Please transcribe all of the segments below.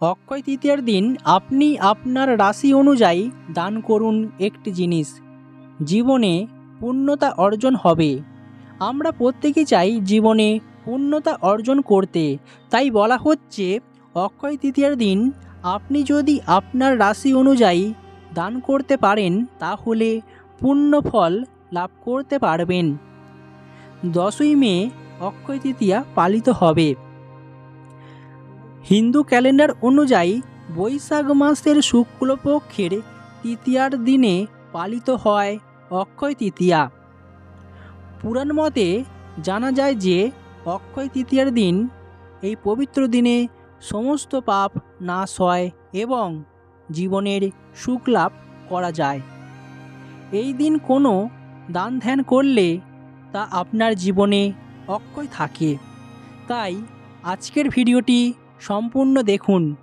অক্ষয় তৃতীয়ার দিন আপনি আপনার রাশি অনুযায়ী দান করুন একটি জিনিস। জীবনে পূর্ণতা অর্জন হবে। আমরা প্রত্যেকেই চাই জীবনে পূর্ণতা অর্জন করতে। তাই বলা হচ্ছে, অক্ষয় তৃতীয়ার দিন আপনি যদি আপনার রাশি অনুযায়ী দান করতে পারেন, তাহলে পূর্ণ ফল লাভ করতে পারবেন। দশই মে অক্ষয় তৃতীয়া পালিত হবে। হিন্দু ক্যালেন্ডার অনুযায়ী বৈশাখ মাসের শুক্লপক্ষের তৃতীয়ার দিনে পালিত হয় অক্ষয় তৃতীয়া। পুরাণ মতে জানা যায় যে অক্ষয় তৃতীয়ার দিন এই পবিত্র দিনে সমস্ত পাপ নাশ হয় এবং জীবনের সুখ লাভ করা যায়। এই দিন কোনো দান ধ্যান করলে তা আপনার জীবনে অক্ষয় থাকে। তাই আজকের ভিডিওটি সম্পূর্ণ দেখুন।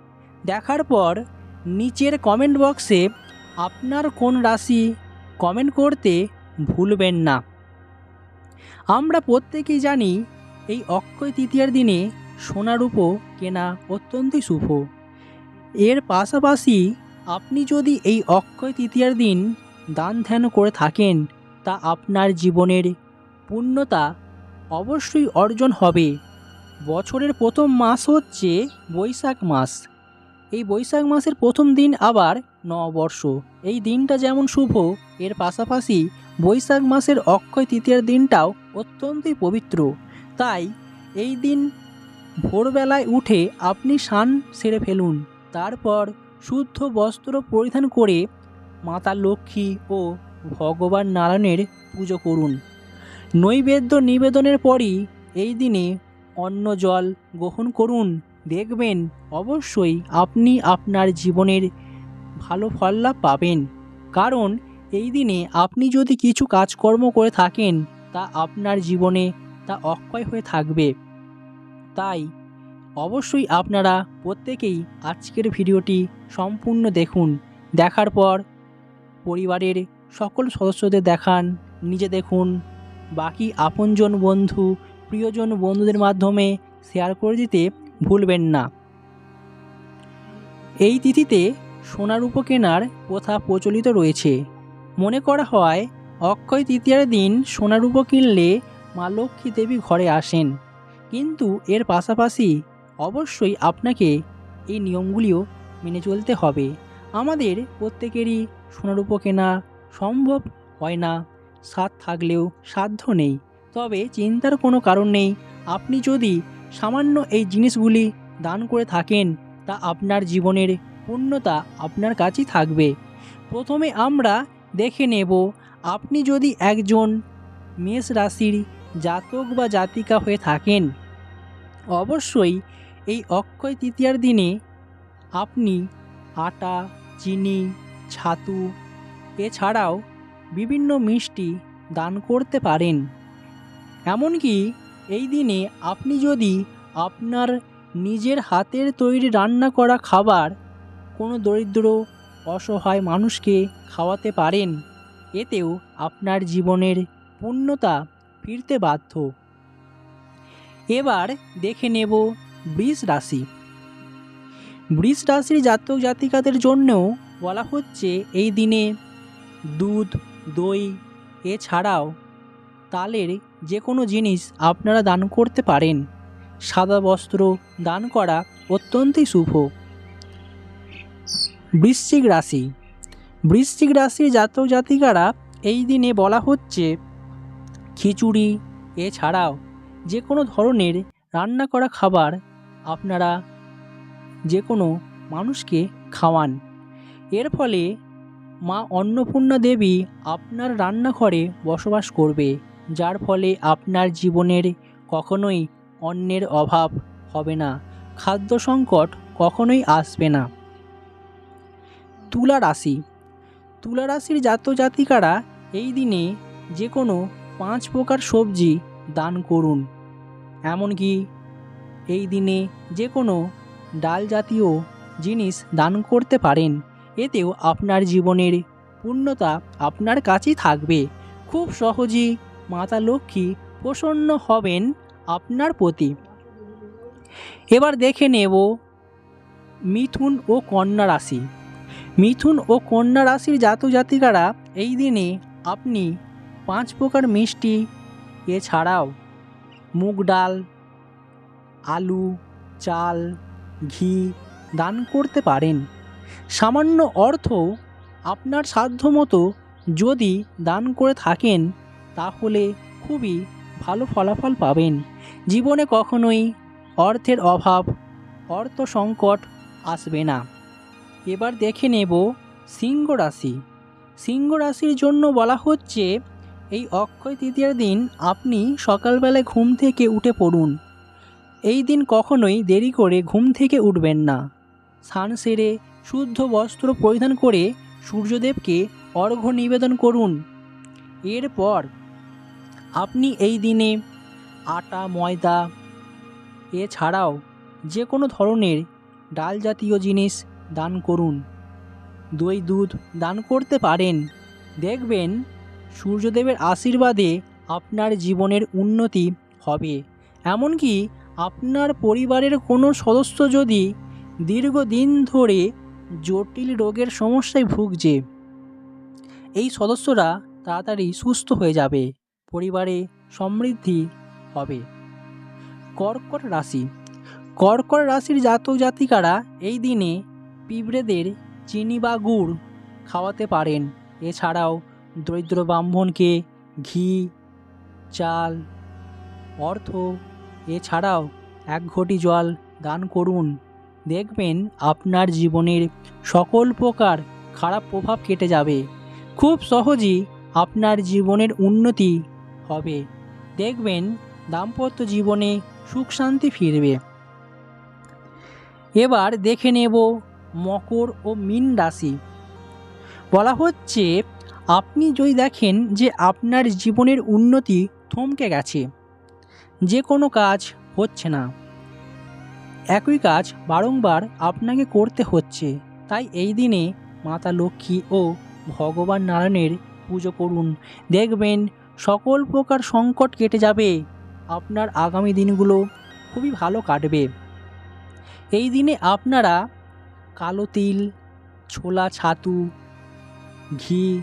দেখার পর নিচের কমেন্ট বক্সে আপনার কোন রাশি কমেন্ট করতে ভুলবেন না। আমরা প্রত্যেকেই জানি এই অক্ষয় তৃতীয়ার দিনে সোনা রূপো কেনা অত্যন্তই শুভ। এর পাশাপাশি আপনি যদি এই অক্ষয় তৃতীয়ার দিন দান ধ্যান করে থাকেন, তা আপনার জীবনের পূর্ণতা অবশ্যই অর্জন হবে। বছরের প্রথম মাস হচ্ছে বৈশাখ মাস। এই বৈশাখ মাসের প্রথম দিন আবার নববর্ষ। এই দিনটা যেমন শুভ, এর পাশাপাশি বৈশাখ মাসের অক্ষয় তৃতীয়ার দিনটাও অত্যন্তই পবিত্র। তাই এই দিন ভোরবেলায় উঠে আপনি স্নান সেরে ফেলুন। তারপর শুদ্ধ বস্ত্র পরিধান করে মাতা লক্ষ্মী ও ভগবান নারায়ণের পুজো করুন। নৈবেদ্য নিবেদনের পরই এই দিনে অন্ন জল গ্রহণ করুন। দেখবেন অবশ্যই আপনি আপনার জীবনের ভালো ফল লাভ পাবেন। কারণ এই দিনে আপনি যদি কিছু কাজকর্ম করে থাকেন, তা আপনার জীবনে তা অক্ষয় হয়ে থাকবে। তাই অবশ্যই আপনারা প্রত্যেকেই আজকের ভিডিওটি সম্পূর্ণ দেখুন। দেখার পর পরিবারের সকল সদস্যদের দেখান। নিজে দেখুন। বাকি আপনজন বন্ধু প্রিয়জন বন্ধুদের মাধ্যমে শেয়ার করে দিতে ভুলবেন না। এই তিথিতে সোনার উপ কেনার প্রথা প্রচলিত রয়েছে। মনে করা হয়, অক্ষয় তৃতীয়ার দিন সোনার উপ কিনলে মা লক্ষ্মী দেবী ঘরে আসেন। কিন্তু এর পাশাপাশি অবশ্যই আপনাকে এই নিয়মগুলিও মেনে চলতে হবে। আমাদের প্রত্যেকেরই সোনারূপ কেনা সম্ভব হয় না, স্বাদ থাকলেও সাধ্য নেই। তবে চিন্তার কোনো কারণ নেই। আপনি যদি সামান্য এই জিনিসগুলি দান করে থাকেন, তা আপনার জীবনের পূর্ণতা আপনার কাছেই থাকবে। প্রথমে আমরা দেখে নেব, আপনি যদি একজন মেষ রাশির জাতক বা জাতিকা হয়ে থাকেন, অবশ্যই এই অক্ষয় তৃতীয়ার দিনে আপনি আটা, চিনি, ছাতু, এছাড়াও বিভিন্ন মিষ্টি দান করতে পারেন। এমনকি এই দিনে আপনি যদি আপনার নিজের হাতের তৈরি রান্না করা খাবার কোনো দরিদ্র, অসহায় মানুষকে খাওয়াতে পারেন, এতেও আপনার জীবনের পূর্ণতা ফিরতে বাধ্য। এবার দেখে নেব বৃষ রাশি। বৃষ রাশির জাতক জাতিকাদের জন্যও বলা হচ্ছে এই দিনে দুধ, দই, এছাড়াও তালের যে কোনো জিনিস আপনারা দান করতে পারেন। সাদা বস্ত্র দান করা অত্যন্তই শুভ। বৃশ্চিক রাশি। বৃশ্চিক রাশির জাতক জাতিকারা এই দিনে বলা হচ্ছে, খিচুড়ি, এছাড়াও যে কোনো ধরনের রান্না করা খাবার আপনারা যে কোনো মানুষকে খাওয়ান। এর ফলে মা অন্নপূর্ণা দেবী আপনার রান্নাঘরে বসবাস করবে। যার ফলে আপনার জীবনের কখনোই অন্নের অভাব হবে না, খাদ্য সংকট কখনোই আসবে না। তুলা রাশি, তুলা রাশির জাত জাতিকারা এই দিনে যে কোনো পাঁচ প্রকার সবজি দান করুন। এমনকি এই দিনে যে কোনো ডাল জাতীয় জিনিস দান করতে পারেন, এতেও আপনার জীবনের পূর্ণতা আপনার কাছেই থাকবে। খুব সহজেই মাতা লক্ষ্মী প্রসন্ন হবেন আপনার প্রতি। এবার দেখে নেব মিথুন ও কন্যা রাশি। মিথুন ও কন্যা রাশির জাতক জাতিকারা এই দিনে আপনি পাঁচ প্রকার মিষ্টি এছাড়াও মুগ ডাল, আলু, চাল, ঘি দান করতে পারেন। সামান্য অর্থ আপনার সাধ্যমতো যদি দান করে থাকেন তাহলে খুবই ভালো ফলাফল পাবেন। জীবনে কখনোই অর্থের অভাব, অর্থ সংকট আসবে না। এবার দেখে নেব সিংহ রাশি। সিংহ রাশির জন্য বলা হচ্ছে, এই অক্ষয় তৃতীয়ার দিন আপনি সকালবেলায় ঘুম থেকে উঠে পড়ুন। এই দিন কখনোই দেরি করে ঘুম থেকে উঠবেন না। স্নান সেরে শুদ্ধ বস্ত্র পরিধান করে সূর্যদেবকে অর্ঘ্য নিবেদন করুন। এরপর আপনি এই দিনে আটা, ময়দা, এছাড়াও যে কোনো ধরনের ডাল জাতীয় জিনিস দান করুন। দই দুধ দান করতে পারেন। দেখবেন সূর্যদেবের আশীর্বাদে আপনার জীবনের উন্নতি হবে। এমনকি আপনার পরিবারের কোনো সদস্য যদি দীর্ঘদিন ধরে জটিল রোগের সমস্যায় ভুগছে, এই সদস্যরা তাড়াতাড়ি সুস্থ হয়ে যাবে। পরিবারে সমৃদ্ধি হবে। কর্কট রাশি। কর্কট রাশির জাতক জাতিকারা এই দিনে পিঁপড়েদের চিনি বা গুড় খাওয়াতে পারেন। এছাড়াও দরিদ্র ব্রাহ্মণকে ঘি, চাল, অর্থ, এছাড়াও এক ঘটি জল দান করুন। দেখবেন আপনার জীবনের সকল প্রকার খারাপ প্রভাব কেটে যাবে। খুব সহজেই আপনার জীবনের উন্নতি হবে। দেখবেন, দাম্পত্য জীবনে সুখ শান্তি ফিরবে। এবার দেখে নেব মকর ও মীন রাশি। বলা হচ্ছে, আপনি যদি দেখেন যে আপনার জীবনের উন্নতি থমকে গেছে, যে কোনো কাজ হচ্ছে না। একই কাজ বারংবার আপনাকে করতে হচ্ছে, তাই এই দিনে মাতা লক্ষ্মী ও ভগবান নারায়ণের পুজো করুন। দেখবেন সকল প্রকার সংকট কেটে যাবে। আপনার আগামী দিনগুলো খুবই ভালো কাটবে। এই দিনে আপনারা কালো তিল, ছোলা ছাতু, ঘি,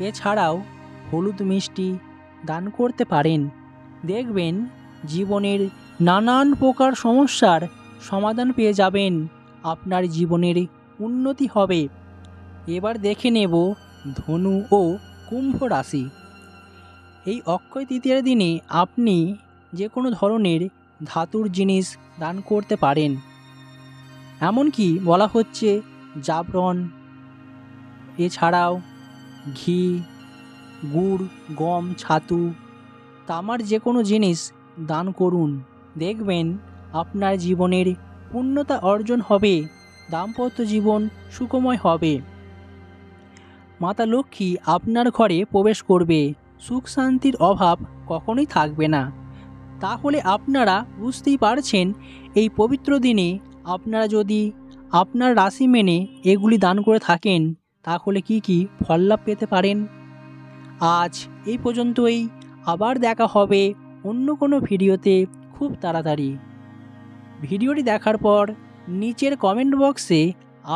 এছাড়াও হলুদ মিষ্টি দান করতে পারেন। দেখবেন জীবনের নানান প্রকার সমস্যার সমাধান পেয়ে যাবেন। আপনার জীবনের উন্নতি হবে। এবার দেখে নেব ধনু ও কুম্ভ রাশি। এই অক্ষয় তৃতীয়ার দিনে আপনি যে কোনো ধরনের ধাতুর জিনিস দান করতে পারেন। এমনকি বলা হচ্ছে জাবরন এছাড়াও ঘি, গুড়, গম, ছাতু, তামার যে কোনো জিনিস দান করুন। দেখবেন আপনার জীবনের পূর্ণতা অর্জন হবে, দাম্পত্য জীবন সুখময় হবে। মাতা লক্ষ্মী আপনার ঘরে প্রবেশ করবে। সুখ শান্তির অভাব কখনোই থাকবে না। তাহলে আপনারা বুঝতেই পারছেন, এই পবিত্র দিনে আপনারা যদি আপনার রাশি মেনে এগুলি দান করে থাকেন, তাহলে কি কি ফল লাভ পেতে পারেন? আজ এই পর্যন্তই। আবার দেখা হবে অন্য কোনো ভিডিওতে খুব তাড়াতাড়ি। ভিডিওটি দেখার পর নিচের কমেন্ট বক্সে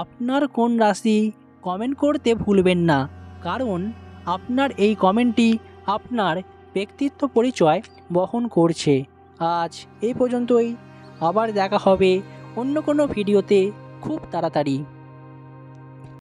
আপনার কোন রাশি কমেন্ট করতে ভুলবেন না, কারণ আপনার এই কমেন্টটি আপনার ব্যক্তিত্ব পরিচয় বহন করছে। আজ এই পর্যন্তই। আবার দেখা হবে অন্য কোনো ভিডিওতে খুব তাড়াতাড়ি।